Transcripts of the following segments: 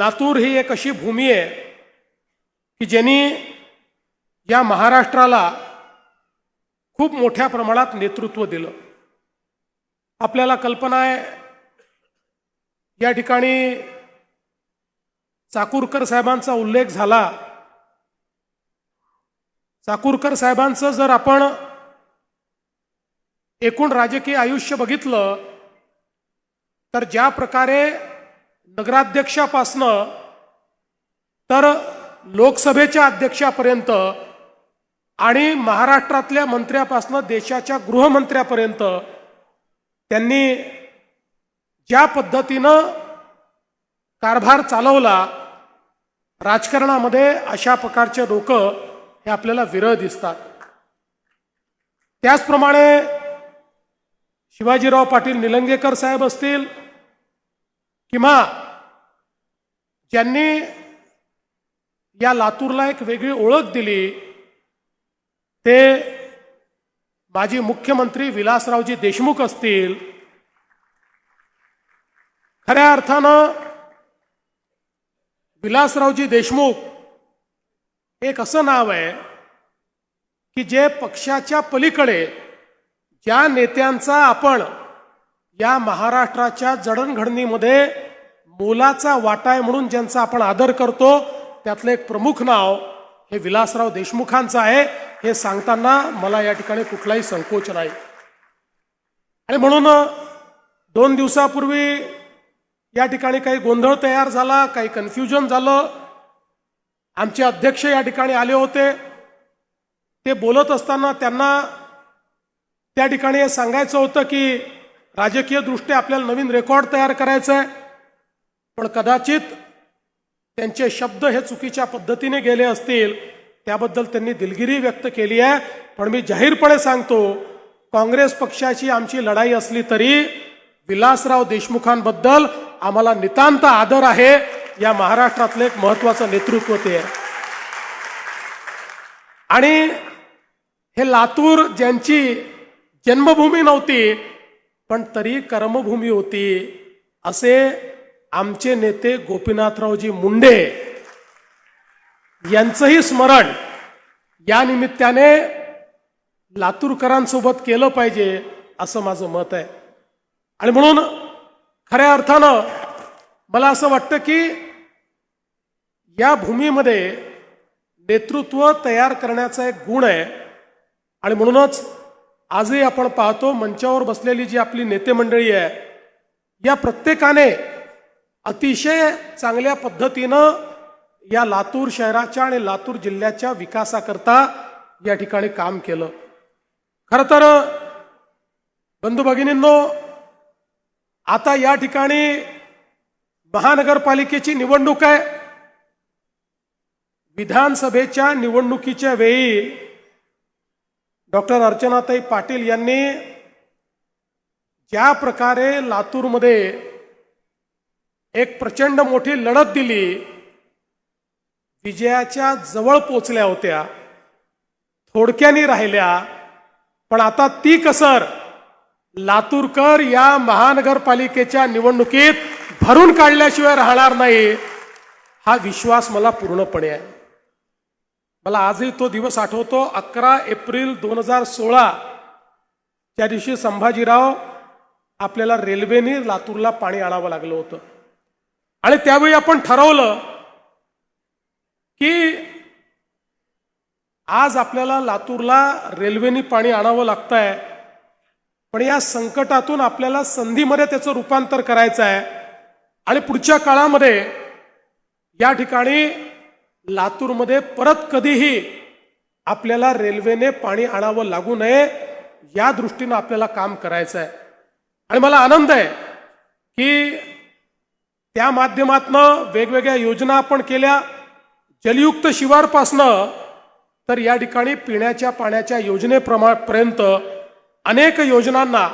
लातूर ही एक अशी भूमी आहे की ज्यांनी या महाराष्ट्राला खूप मोठ्या प्रमाणात नेतृत्व दिलं. आपल्याला कल्पना आहे या ठिकाणी चाकूरकर साहेबांचा उल्लेख झाला. चाकूरकर साहेबांचं जर आपण एकूण राजकीय आयुष्य बघितलं तर ज्या प्रकारे नगराध्यक्षापासनं तर लोकसभेच्या अध्यक्षापर्यंत आणि महाराष्ट्रातल्या मंत्र्यापासनं देशाच्या गृहमंत्र्यापर्यंत त्यांनी ज्या पद्धतीनं कारभार चालवला राजकारणामध्ये अशा प्रकारचे लोक हे आपल्याला विरळ दिसतात. त्याचप्रमाणे शिवाजीराव पाटील निलंगेकर साहेब असतील किंवा ज्यांनी या लातूरला एक वेगळी ओळख दिली ते माजी मुख्यमंत्री विलासरावजी देशमुख असतील. खऱ्या अर्थानं विलासरावजी देशमुख एक असं नाव आहे की जे पक्षाच्या पलीकडे ज्या नेत्यांचा आपण या महाराष्ट्राच्या जडणघडणीमध्ये मोलाचा वाटा आहे म्हणून ज्यांचा आपण आदर करतो त्यातलं एक प्रमुख नाव हे विलासराव देशमुखांचं आहे. हे सांगताना मला या ठिकाणी कुठलाही संकोच नाही. आणि म्हणून दोन दिवसापूर्वी या ठिकाणी काही गोंधळ तयार झाला काही कन्फ्युजन झालं. आमचे अध्यक्ष या ठिकाणी आले होते. ते बोलत असताना त्यांना त्या ठिकाणी हे सांगायचं होतं की राजकीय दृष्ट्या आपल्याला नवीन रेकॉर्ड तयार करायचं आहे पण कदाचित त्यांचे शब्द हे चुकीच्या पद्धतीने गेले असतील त्याबद्दल त्यांनी दिलगिरी व्यक्त केली आहे. पण मी जाहीरपणे सांगतो काँग्रेस पक्षाची आमची लढाई असली तरी विलासराव देशमुखांबद्दल आम्हाला नितांत आदर आहे. या महाराष्ट्रातलं एक महत्वाचं नेतृत्व ते आहे. आणि हे लातूर ज्यांची जन्मभूमी नव्हती पण तरी कर्मभूमी होती असे आमचे नेते गोपीनाथरावजी मुंडे यांचंही स्मरण या निमित्ताने लातूरकरांसोबत केलं पाहिजे असं माझं मत आहे. आणि म्हणून खऱ्या अर्थानं मला असं वाटतं की या भूमीमध्ये नेतृत्व तयार करण्याचा एक गुण आहे. आणि म्हणूनच आजही आपण पाहतो मंचावर बसलेली जी आपली नेते मंडळी आहे या प्रत्येकाने अतिशय चांगल्या पद्धतीनं या लातूर शहराच्या आणि लातूर जिल्ह्याच्या विकासाकरता या ठिकाणी काम केलं. खरं तर बंधू भगिनींनो आता या ठिकाणी महानगरपालिकेची निवडणूक आहे. विधानसभेच्या निवडणुकीच्या वेळी डॉक्टर अर्चनाताई पाटील यांनी ज्या प्रकारे लातूरमध्ये एक प्रचंड मोठी लढत दिली. विजयाच्या जवळ पोचल्या होत्या. थोडक्यानी राहिल्या. पण आता ती कसर लातूरकर या महानगरपालिकेच्या निवडणुकीत भरून काढल्याशिवाय राहणार नाही हा विश्वास मला पूर्णपणे आहे. मला आजही तो दिवस आठवतो अकरा एप्रिल दोन हजार सोळा. त्या दिवशी संभाजीराव आपल्याला रेल्वेने लातूरला पाणी आणावं लागलं होतं. आणि त्यावेळी आपण ठरवलं की आज आपल्याला लातूरला रेल्वेने पाणी आणावं लागतं आहे पण या संकटातून आपल्याला संधीमध्ये त्याचं रूपांतर करायचं आहे आणि पुढच्या काळामध्ये या ठिकाणी लातूरमध्ये परत कधीही आपल्याला रेल्वेने पाणी आणावं लागू नये या दृष्टीनं आपल्याला काम करायचं आहे आणि मला आनंद आहे की त्या माध्यमातनं वेगवेगळ्या योजना आपण केल्या. जलयुक्त शिवारपासनं तर या ठिकाणी पिण्याच्या पाण्याच्या योजनेप्रमापर्यंत अनेक योजनांना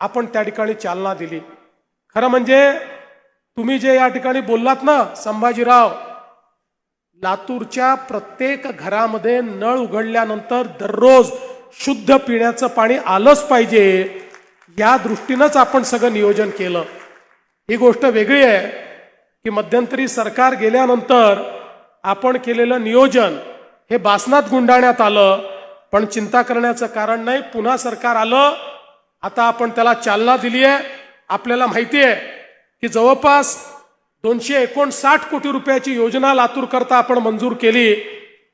आपण त्या ठिकाणी चालना दिली. खरं म्हणजे तुम्ही जे या ठिकाणी बोललात ना संभाजीराव लातूरच्या प्रत्येक घरामध्ये नळ उघडल्यानंतर दररोज शुद्ध पिण्याचं पाणी आलंच पाहिजे या दृष्टीनंच आपण सगळं नियोजन केलं. ही गोष्ट वेगळी आहे की मध्यंतरी सरकार गेल्यानंतर आपण केलेलं नियोजन हे बासनात गुंडाळण्यात आलं पण चिंता करण्याचं कारण नाही. पुन्हा सरकार आलं आता आपण त्याला चालना दिली आहे. आपल्याला माहिती आहे की जवळपास दोनशे एकोणसाठ कोटी रुपयाची योजना लातूर करता आपण मंजूर केली.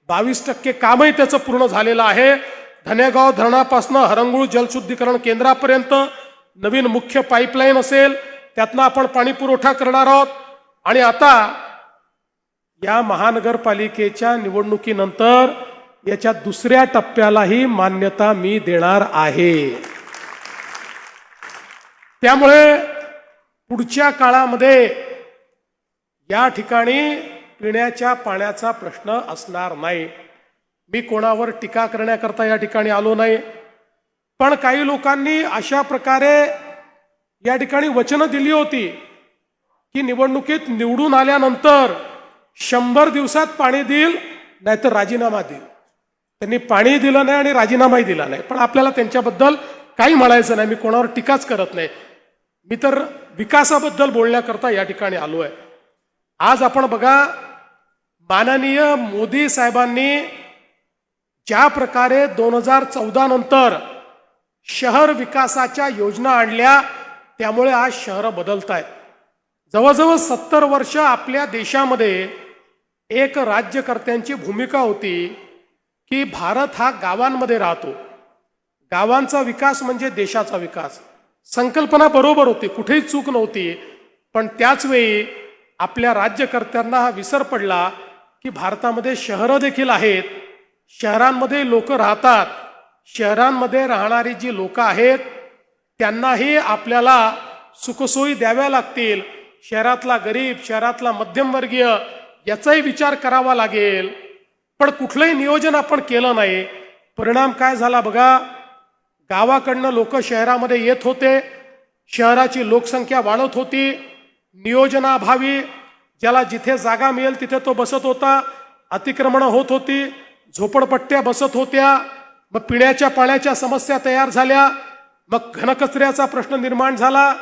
बावीस टक्के कामही त्याचं पूर्ण झालेलं आहे. धनेगाव धरणापासनं हरंगुळ जलशुद्धीकरण केंद्रापर्यंत नवीन मुख्य पाईपलाईन असेल. त्यातनं आपण पाणी पुरवठा करणार आहोत. आणि आता या महानगरपालिकेच्या निवडणुकीनंतर याच्या दुसऱ्या टप्प्यालाही मान्यता मी देणार आहे. त्यामुळे पुढच्या काळामध्ये या ठिकाणी पिण्याच्या पाण्याचा प्रश्न असणार नाही. मी कोणावर टीका करण्याकरता या ठिकाणी आलो नाही. पण काही लोकांनी अशा प्रकारे या ठिकाणी वचनं दिली होती की निवडणुकीत निवडून आल्यानंतर शंभर दिवसात पाणी देईल नाहीतर राजीनामा देईल. त्यांनी पाणी दिलं नाही आणि राजीनामाही दिला नाही. पण आपल्याला त्यांच्याबद्दल काही म्हणायचं नाही. मी कोणावर टीकाच करत नाही. मी तर विकासाबद्दल बोलण्याकरता या ठिकाणी आलो आहे. आज आपण बघा माननीय मोदी साहेबांनी ज्या प्रकारे दोन हजार चौदा नंतर शहर विकासाच्या योजना आणल्या त्यामुळे आज शहरं बदलत आहेत जवळजवळ सत्तर वर्ष आपल्या देशामध्ये एक राज्यकर्त्यांची भूमिका होती की भारत हा गावांमध्ये राहतो. गावांचा विकास म्हणजे देशाचा विकास. संकल्पना बरोबर होती कुठेही चूक नव्हती. पण त्याचवेळी आपल्या राज्यकर्त्यांना हा विसर पडला की भारतामध्ये शहरं देखील आहेत. शहरांमध्ये लोक राहतात. शहरांमध्ये राहणारी जी लोक आहेत त्यांनाही आपल्याला सुखसोयी द्याव्या लागतील. शहरातला गरीब शहरातला मध्यमवर्गीय याचाही विचार करावा लागेल. पण कुठलंही नियोजन आपण केलं नाही. परिणाम काय झाला बघा? गावाकडनं लोक शहरामध्ये येत होते. शहराची लोकसंख्या वाढत होती. नियोजनाभावी ज्याला जिथे जागा मिळेल तिथे तो बसत होता. अतिक्रमणं होत होती. झोपडपट्ट्या बसत होत्या. मग पिण्याच्या पाण्याच्या समस्या तयार झाल्या. मग घनकचऱ्याचा प्रश्न निर्माण झाला.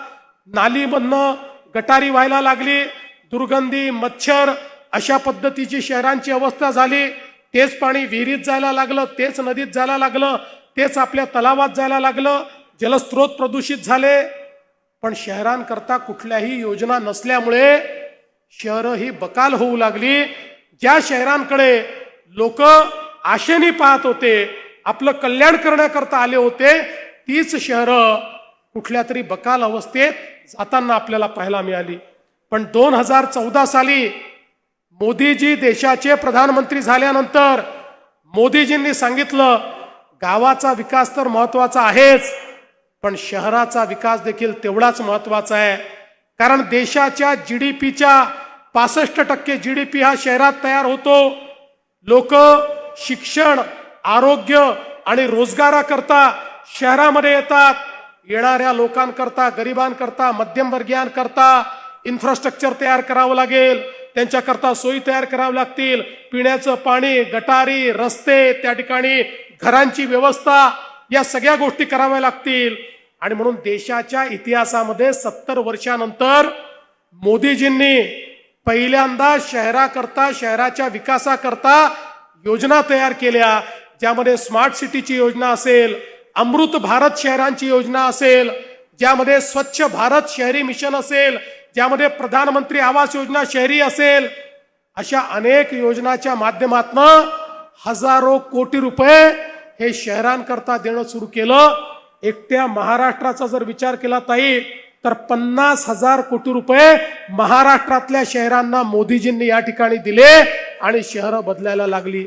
नालीमधनं गटारी व्हायला लागली. दुर्गंधी मच्छर अशा पद्धतीची शहरांची अवस्था झाली. तेच पाणी विहिरीत जायला लागलं तेच नदीत जायला लागलं तेच आपल्या तलावात जायला लागलं. जलस्रोत प्रदूषित झाले. पण शहरांकरता कुठल्याही योजना नसल्यामुळे शहरं ही बकाल होऊ लागली. ज्या शहरांकडे लोक आशेने पाहत होते आपलं कल्याण करण्याकरता आले होते तीच शहरं कुठल्या तरी बकाल अवस्थेत जाताना आपल्याला पाहायला मिळाली. पण दोन हजार चौदा साली मोदीजी देशाचे प्रधानमंत्री झाल्यानंतर मोदीजींनी सांगितलं गावाचा विकास तर महत्त्वाचा आहेच पण शहराचा विकास देखील तेवढाच महत्त्वाचा आहे. कारण देशाच्या जी डी पीच्या पासष्ट टक्के जी डी पी हा शहरात तयार होतो. लोक शिक्षण आरोग्य आणि रोजगाराकरता शहरामध्ये येतात येणाऱ्या लोकांकरता गरिबांकरता मध्यमवर्गीयांकरता इन्फ्रास्ट्रक्चर तयार करावं लागेल. त्यांच्याकरता सोयी तयार कराव्या लागतील. पिण्याचं पाणी गटारी रस्ते त्या ठिकाणी घरांची व्यवस्था या सगळ्या गोष्टी कराव्या लागतील. आणि म्हणून देशाच्या इतिहासामध्ये सत्तर वर्षानंतर मोदीजींनी पहिल्यांदा शहराकरता शहराच्या विकासाकरता योजना तयार केल्या ज्यामध्ये स्मार्ट सिटीची योजना असेल अमृत भारत शहरांची योजना असेल ज्यामध्ये स्वच्छ भारत शहरी मिशन असेल ज्यामध्ये प्रधानमंत्री आवास योजना शहरी असेल अशा अनेक योजनाच्या माध्यमातनं हजारो कोटी रुपये हे शहरांकरता देणं सुरू केलं. एकट्या महाराष्ट्राचा जर विचार केला ताई तर पन्नास हजार कोटी रुपये महाराष्ट्रातल्या शहरांना मोदीजींनी या ठिकाणी दिले आणि शहरं बदलायला लागली.